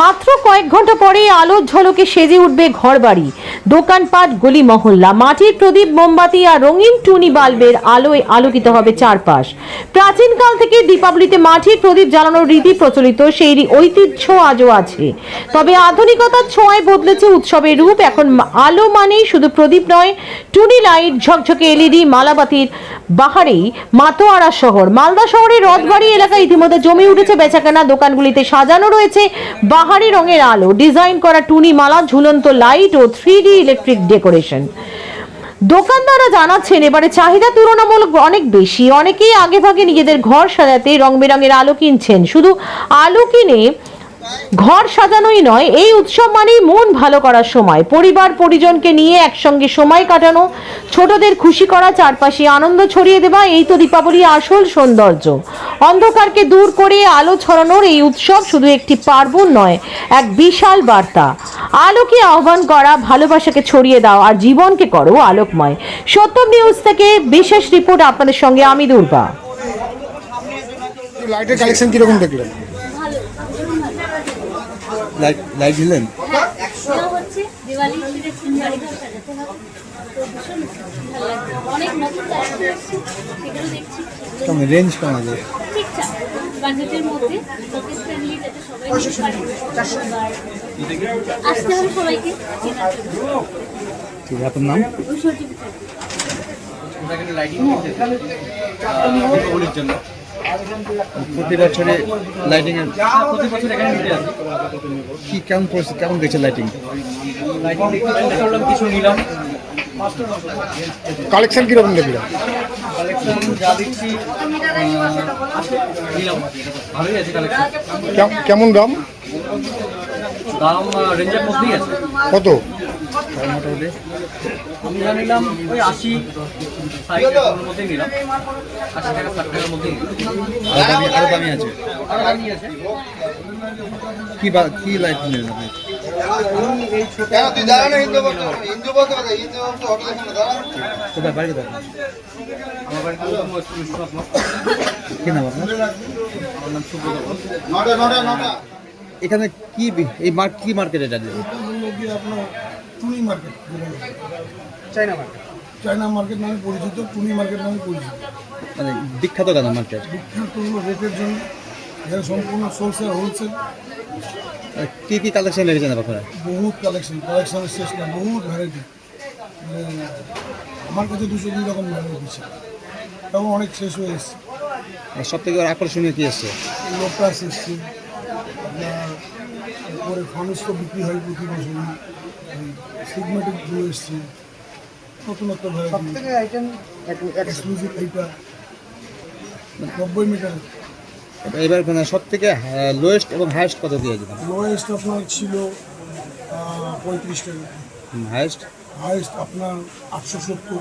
মাত্র কয়েক ঘণ্টা পরে আলোর ঝলকে সেজে উঠবে ঘরবাড়ি। দোকানপাট গলি মহল্লা মাটির প্রদীপ, মোমবাতি আর রঙিন টুনি বাল্বের আলোয় আলোকিত হবে চারপাশ। প্রাচীনকাল থেকে দীপাবলিতে মাটির প্রদীপ জ্বালানোর রীতি প্রচলিত, সেই ঐতিহ্য আজও আছে। তবে আধুনিকতার ছোঁয়ায় বদলেছে উৎসবের রূপ, এখন আলো মানেই শুধু প্রদীপ নয়, টুনি লাইট, ঝকঝকে এলইডি, মালাবাতির বাহারেই মাতোয়ারা শহর। মালদা শহরের রথবাড়ি এলাকায় ইতিমধ্যে জমে উঠেছে বেচাকেনা দোকানগুলিতে সাজানো রয়েছে বাহারি রঙের আলো। ডিজাইন করা টুনি মালা, ঝুলন্ত লাইট ও থ্রি ইলেকট্রিক ডেকোরেশন দোকানদাররা জানাচ্ছেন, এবারে চাহিদা তুলনামূলক অনেক বেশি। অনেকেই আগে ভাগে নিজেদের ঘর সাজাতে রং বেরঙের আলো কিনছেন। শুধু আলো কিনে ঘর সাজানোই নয়, এই উৎসব মানেই মন ভালো করার সময়। পরিবার, পরিজনকে নিয়ে একসঙ্গে সময় কাটানো, ছোটদের খুশি করা, চারপাশে আনন্দ ছড়িয়ে দেওয়া, এই তো দীপাবলি আসল সৌন্দর্য। অন্ধকারকে দূর করে আলো ছড়ানোর এই উৎসব শুধু একটি পার্বণ নয়, এক বিশাল বার্তা। আলোকে আহ্বান করা, ভালোবাসাকে ছড়িয়ে দাও আর জীবনকে করো আলোকময়। সত্যম নিউজ থেকে বিশেষ রিপোর্ট আপনাদের সঙ্গে আমি দুর্গা। লাইটের কালেকশন কীরকম দেখলেন লাইট লাইট দিলেন এটাও হচ্ছে দিওয়ালি ঈদের বাড়িঘর সাজাতে হবে তো ভীষণ ভালো লাগছে অনেক নতুন কালেকশন এসছে সেগুলো দেখছি। কেমন রেঞ্জ কেমন আছে? বাজেটের মধ্যে আসতে হবে সবাইকে। ঠিক আছে আপনার নাম? ঐশ্বর্য বিচার প্রতি বছরে লাইটিং এর প্রতি বছর এখানে কি কেমন পরিস্থিতি? কেমন দেখছে লাইটিং লাইটিং দেখতে করলাম কিছু নিলাম। কালেকশন কীরকম কেম- কেমন দাম? দাম রেঞ্জের মধ্যেই আছে। কত? আমি যা নিলাম ওই আশি ষাট টাকার মধ্যেই নিলাম। আশি টাকা ষাট টাকার মধ্যেই দামি আরও দামি আছে? আরও দামি আছে। কি বা কি লাইট নিলেন আপনি? কোথায়? বাড়ি কোথায়? আমার বাড়িতে কি নাম আপনার? আমার নাম সুব্রত এখানে কি এই মার্ক কি মার্কেট এটা আপনার টুনি market China market. China market নামে পরিচিত টুনি মার্কেট নামে পরিচিত। মানে বিখ্যাত কেন মার্কেট। বিখ্যাত হলো রেটের জন্য এখানে সম্পূর্ণ সোলসেল হোলসেল। কী কী কালেকশন রেখেছেন আপনারা? বহুত কালেকশন কালেকশনের শেষ না বহুত ভ্যারাইটি আমার কাছে দুশো দুই রকম ভ্যারাইটি ছিল। তখন অনেক শেষ হয়ে এসছে। সব থেকে আকর্ষণীয় কি এসছে লোটাস এসছে। আপনার উপরে ফানুস তো বিক্রি হয় প্রতি বছরই। সিগমেটিক ব্লু এসছে নতুনত্ব ভ্যারাইটি এক্সক্লুসিভ এইটা নব্বই মিটার এবার সব থেকে লোয়েস্ট এবং হাইয়েস্ট কত দিয়েছে লোয়েস্ট আপনার ছিল পঁয়ত্রিশ টাকা। হাইয়েস্ট হাইয়েস্ট আপনার আটশো সত্তর।